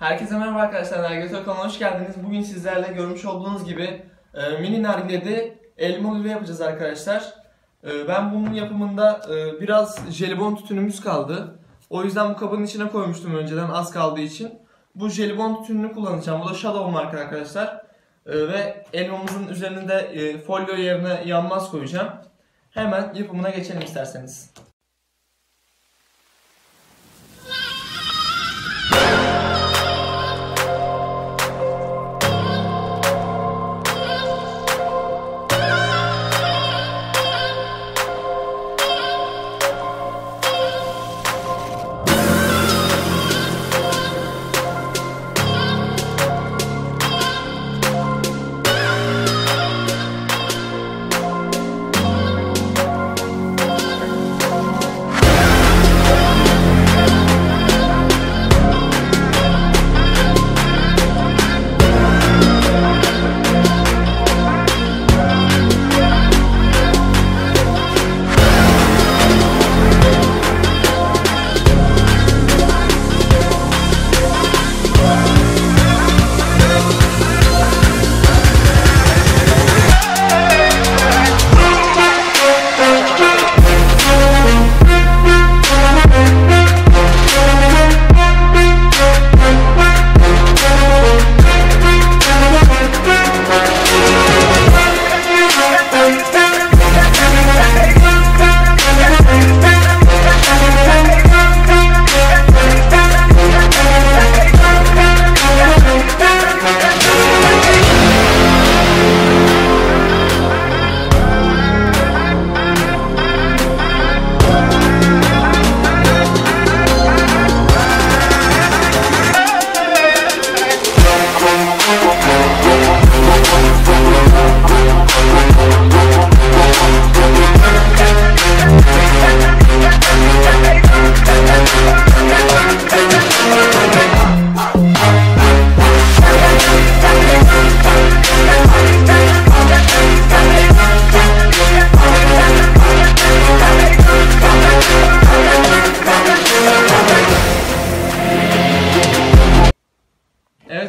Herkese merhaba arkadaşlar, Nargile kanalına hoş geldiniz. Bugün sizlerle görmüş olduğunuz gibi e, mini nargilede elma lüle yapacağız arkadaşlar. E, ben bunun yapımında e, biraz jelibon tütünümüz kaldı. O yüzden bu kabın içine koymuştum önceden az kaldığı için. Bu jelibon tütününü kullanacağım. Bu da Shadow marka arkadaşlar. E, ve elmamızın üzerinde e, folyo yerine yanmaz koyacağım. Hemen yapımına geçelim isterseniz.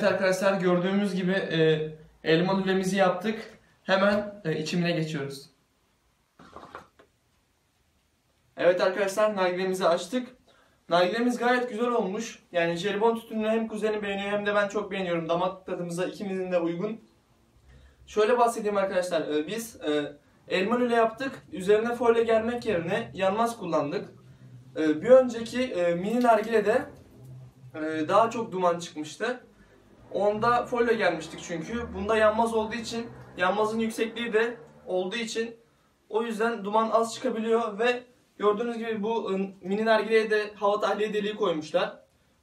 Evet arkadaşlar gördüğümüz gibi e, elma lülemizi yaptık. Hemen e, içimine geçiyoruz. Evet arkadaşlar nargilemizi açtık. Nargilemiz gayet güzel olmuş. Yani jelibon tütününü hem kuzeni beğeniyor hem de ben çok beğeniyorum. Damak tadımıza ikimizin de uygun. Şöyle bahsedeyim arkadaşlar. E, biz e, elma lüle yaptık. Üzerine folyo gelmek yerine yanmaz kullandık. E, bir önceki e, mini nargilede e, daha çok duman çıkmıştı. Onda folyo gelmiştik çünkü. Bunda yanmaz olduğu için, yanmazın yüksekliği de olduğu için o yüzden duman az çıkabiliyor ve gördüğünüz gibi bu ıı, mini nargileye de hava tahliye deliği koymuşlar.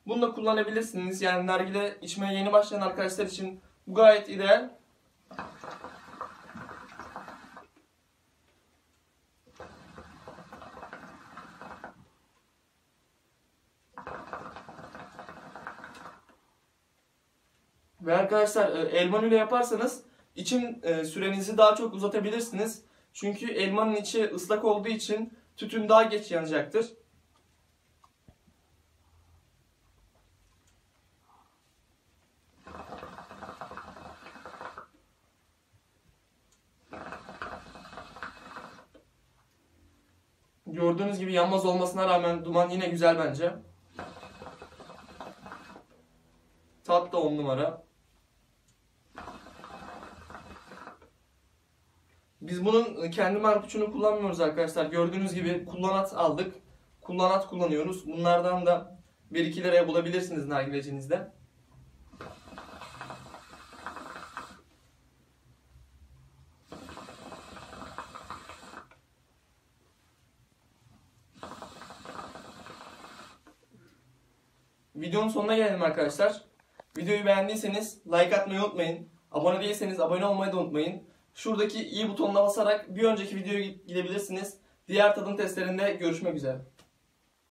Bunu da kullanabilirsiniz. Yani nargile içmeye yeni başlayan arkadaşlar için bu gayet ideal. Ve arkadaşlar e, elma lüle yaparsanız içim e, sürenizi daha çok uzatabilirsiniz. Çünkü elmanın içi ıslak olduğu için tütün daha geç yanacaktır. Gördüğünüz gibi yanmaz olmasına rağmen duman yine güzel bence. Tat da 10 numara. Biz bunun kendi marpuçunu kullanmıyoruz arkadaşlar. Gördüğünüz gibi kullanat aldık. Kullanat kullanıyoruz. Bunlardan da 1-2 liraya bulabilirsiniz nargilecinizde. Videonun sonuna geldim arkadaşlar. Videoyu beğendiyseniz like atmayı unutmayın. Abone değilseniz abone olmayı da unutmayın. Şuradaki i butonuna basarak bir önceki videoya gidebilirsiniz. Diğer tadım testlerinde görüşmek üzere.